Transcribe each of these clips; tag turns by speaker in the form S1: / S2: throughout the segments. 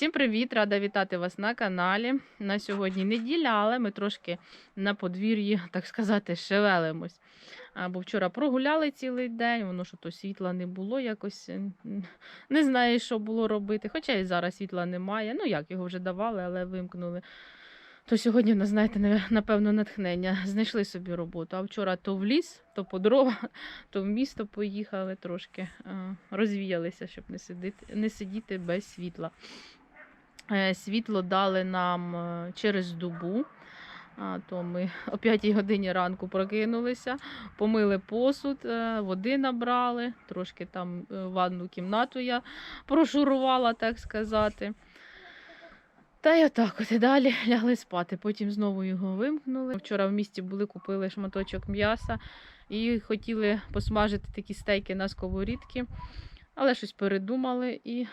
S1: Всім привіт! Рада вітати вас на каналі. На сьогодні неділя, але ми трошки на подвір'ї, так сказати, шевелимось. Бо вчора прогуляли цілий день, воно що то світла не було, якось не знаю, що було робити. Хоча і зараз світла немає. Ну як його вже давали, але вимкнули. То сьогодні, нас, знаєте, напевно, натхнення. Знайшли собі роботу. А вчора то в ліс, то по дрова, то в місто поїхали трошки, розвіялися, щоб не сидіти, не сидіти без світла. Е, Світло дали нам е, через добу. А, то ми о 5 годині ранку прокинулися, помили посуд, е, води набрали, трошки там ванну кімнату я прошурувала, так сказати. Та й отак от і далі лягли спати. Потім знову його вимкнули. Вчора в місті були, купили шматочок м'яса і хотіли посмажити такі стейки на сковорідки, але щось передумали і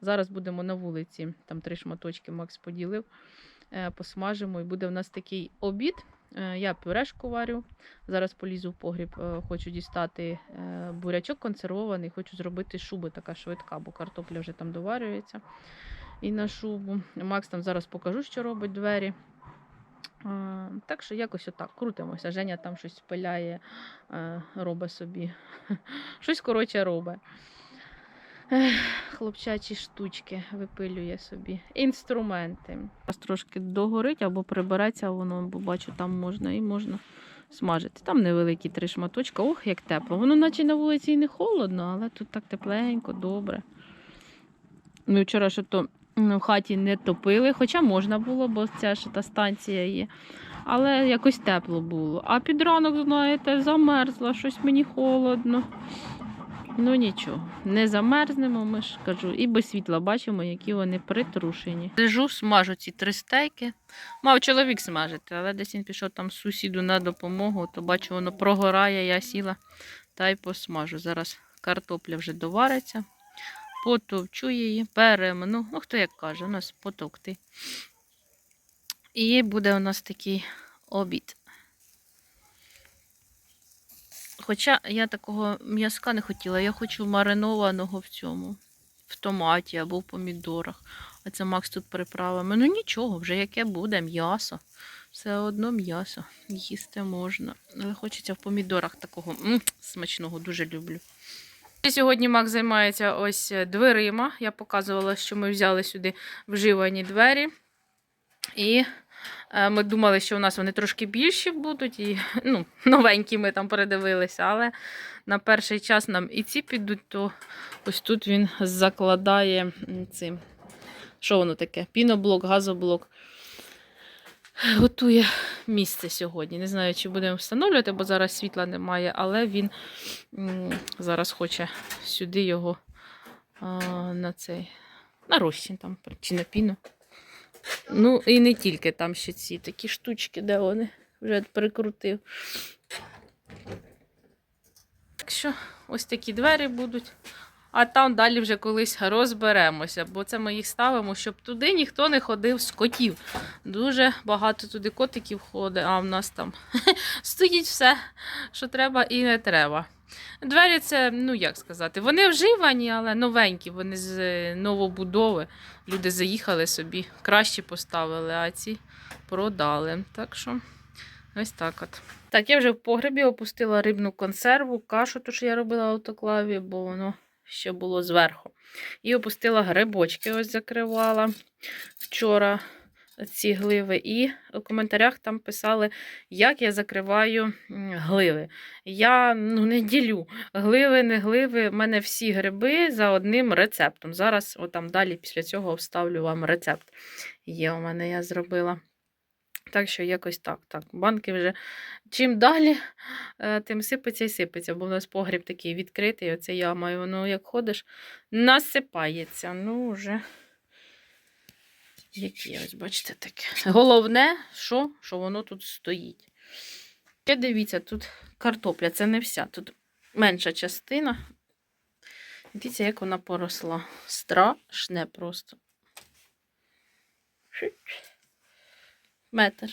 S1: зараз будемо на вулиці. Там три шматочки Макс поділив. Е, Посмажимо і буде в нас такий обід. Е, Я пюрешку варю. Зараз полізу в погріб, е, хочу дістати бурячок консервований, хочу зробити шуби така швидка, бо картопля вже там доварюється. І на шубу. Макс там зараз покажу, що робить двері. Так що якось отак крутимося. Женя там щось пиляє, робить собі. Щось коротше робить. Хлопчачі штучки випилює собі. Інструменти. Зараз трошки догорить або прибереться воно, бо бачу, там можна і можна смажити. Там невеликі три шматочка. Ох, як тепло. Воно наче на вулиці і не холодно, але тут так тепленько, добре. Ми вчора що то в хаті не топили, хоча можна було, бо ця ж та станція є. Але якось тепло було. А під ранок, знаєте, замерзла, щось мені холодно. Ну нічого, не замерзнемо, ми ж кажу, і без світла бачимо, які вони притрушені. Лежу, смажу ці три стейки. Мав чоловік смажити, але десь він пішов там сусіду на допомогу, то бачу, воно прогорає, я сіла та й посмажу. Зараз картопля вже довариться, потовчу її, перемну. Ну, хто як каже, у нас потовкти. І буде у нас такий обід. Хоча я такого м'язка не хотіла, я хочу маринованого в цьому, в томаті або в помідорах. А це Макс тут приправами. Ну нічого, вже яке буде м'ясо. Все одно м'ясо. Їсти можна. Але хочеться в помідорах такого м, смачного, дуже люблю. Сьогодні Макс займається ось дверима. Я показувала, що ми взяли сюди вживані двері. І Ми думали, що у нас вони трошки більші будуть, і ну, новенькі ми там передивилися, але на перший час нам і ці підуть, то ось тут він закладає цим. Що воно таке? Піноблок, газоблок. Готує місце сьогодні. Не знаю, чи будемо встановлювати, бо зараз світла немає, але він зараз хоче сюди його а, на цей на розчин там, чи на піну. Ну, і не тільки там ще ці такі штучки, де вони вже прикрутив. Так що ось такі двері будуть. А там далі вже колись розберемося, бо це ми їх ставимо, щоб туди ніхто не ходив з котів. Дуже багато туди котиків ходить, а в нас там стоїть все, що треба і не треба. Двері це, ну як сказати, вони вживані, але новенькі, вони з е, новобудови. Люди заїхали собі, краще поставили, а ці продали. Так що ось так от. Так, я вже в погребі опустила рибну консерву, кашу, ту, що я робила в автоклаві, бо воно ще було зверху. І опустила грибочки, ось закривала вчора ці гливи. І в коментарях там писали, як я закриваю гливи. Я ну, не ділю. Гливи, не гливи. в мене всі гриби за одним рецептом. Зараз, отам далі, після цього вставлю вам рецепт. Є у мене, я зробила. Так що якось так. так. Банки вже чим далі, е, тим сипеться і сипеться, бо в нас погріб такий відкритий, оце яма, і воно, як ходиш, насипається. Ну, вже. Які ось, бачите, таке. Головне, що, що воно тут стоїть. Ще дивіться, тут картопля, це не вся, тут менша частина. Дивіться, як вона поросла. Страшне просто. Метр.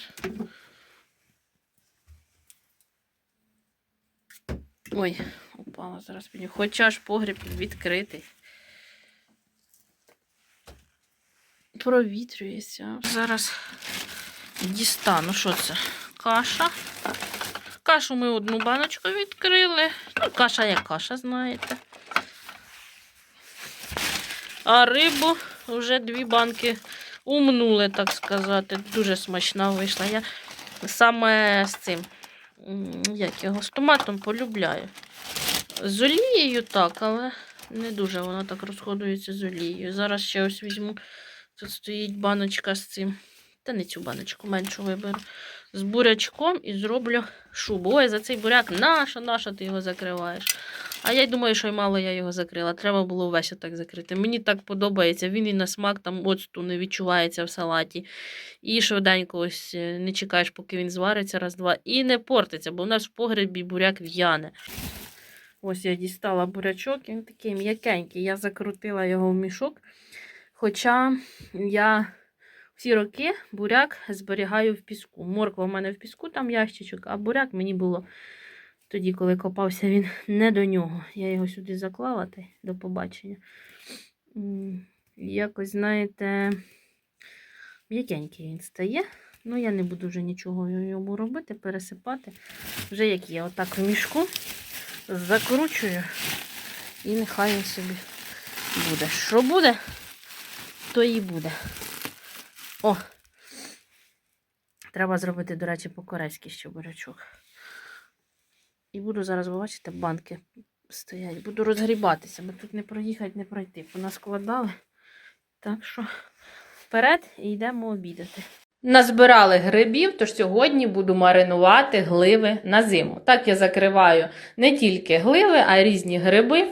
S1: Ой, упала зараз мені. Хоча ж погріб відкритий. Провітрюється. Зараз дістану, що це? Каша. Кашу ми одну баночку відкрили. Ну, каша як каша, знаєте. А рибу вже дві банки умнули, так сказати. Дуже смачна вийшла. Я саме з цим, як його, з томатом полюбляю. З олією так, але не дуже вона так розходується з олією. Зараз ще ось візьму. Тут стоїть баночка з цим. Та не цю баночку, меншу виберу. З бурячком і зроблю шубу. Ой, за цей буряк наша, наша ти його закриваєш. А я думаю, що й мало я його закрила. Треба було весь так закрити. Мені так подобається. Він і на смак там оцту не відчувається в салаті. І швиденько ось е, не чекаєш, поки він звариться раз-два. І не портиться, бо в нас в погребі буряк в'яне. Ось я дістала бурячок, він такий м'якенький. Я закрутила його в мішок. Хоча я всі роки буряк зберігаю в піску. Морква в мене в піску, там ящичок, а буряк мені було тоді, коли копався він не до нього. Я його сюди заклала та до побачення. Якось, знаєте, м'якенький він стає. Ну, я не буду вже нічого йому робити, пересипати. Вже як є, отак в мішку закручую і нехай він собі буде. Що буде, то і буде. О! Треба зробити, до речі, по-корейськи ще бурячок. І буду зараз, ви бачите, банки стоять. Буду розгрібатися, бо тут не проїхати, не пройти. Понаскладали. Так що вперед і йдемо обідати. Назбирали грибів, тож сьогодні буду маринувати гливи на зиму. Так я закриваю не тільки гливи, а й різні гриби.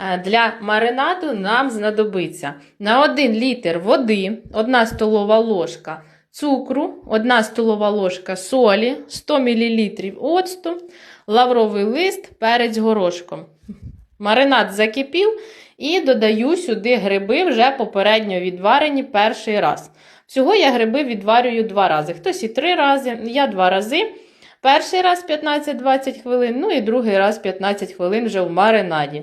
S1: Е, Для маринаду нам знадобиться на 1 літр води, 1 столова ложка цукру, 1 столова ложка солі, 100 мл оцту, лавровий лист, перець горошком. Маринад закипів і додаю сюди гриби вже попередньо відварені перший раз. Всього я гриби відварюю два рази. Хтось і три рази, я два рази. Перший раз 15-20 хвилин, ну і другий раз 15 хвилин вже в маринаді.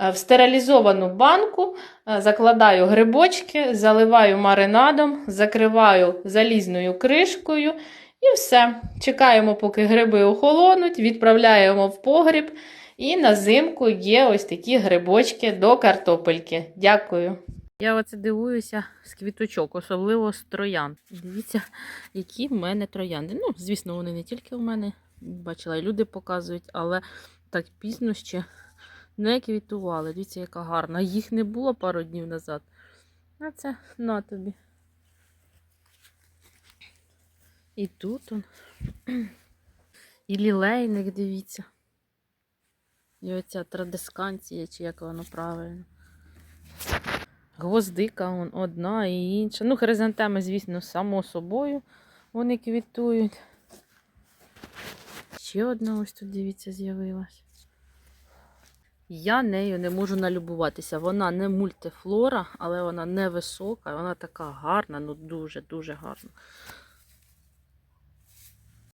S1: Е, В стерилізовану банку е, закладаю грибочки, заливаю маринадом, закриваю залізною кришкою і все. Чекаємо, поки гриби охолонуть, відправляємо в погріб. І на зимку є ось такі грибочки до картопельки. Дякую. Я оце дивуюся з квіточок, особливо з троян. Дивіться, які в мене троянди. Ну, звісно, вони не тільки в мене, бачила, і люди показують, але так пізно ще не квітували. Дивіться, яка гарна. Їх не було пару днів назад. А це на тобі. І тут он. І лілейник, дивіться. І оця традисканція, чи як воно правильно. Гвоздика он одна і інша. Ну, хризантеми, звісно, само собою вони квітують. Ще одна ось тут, дивіться, з'явилась. Я нею не можу налюбуватися. Вона не мультифлора, але вона невисока, вона така гарна, ну дуже-дуже гарна.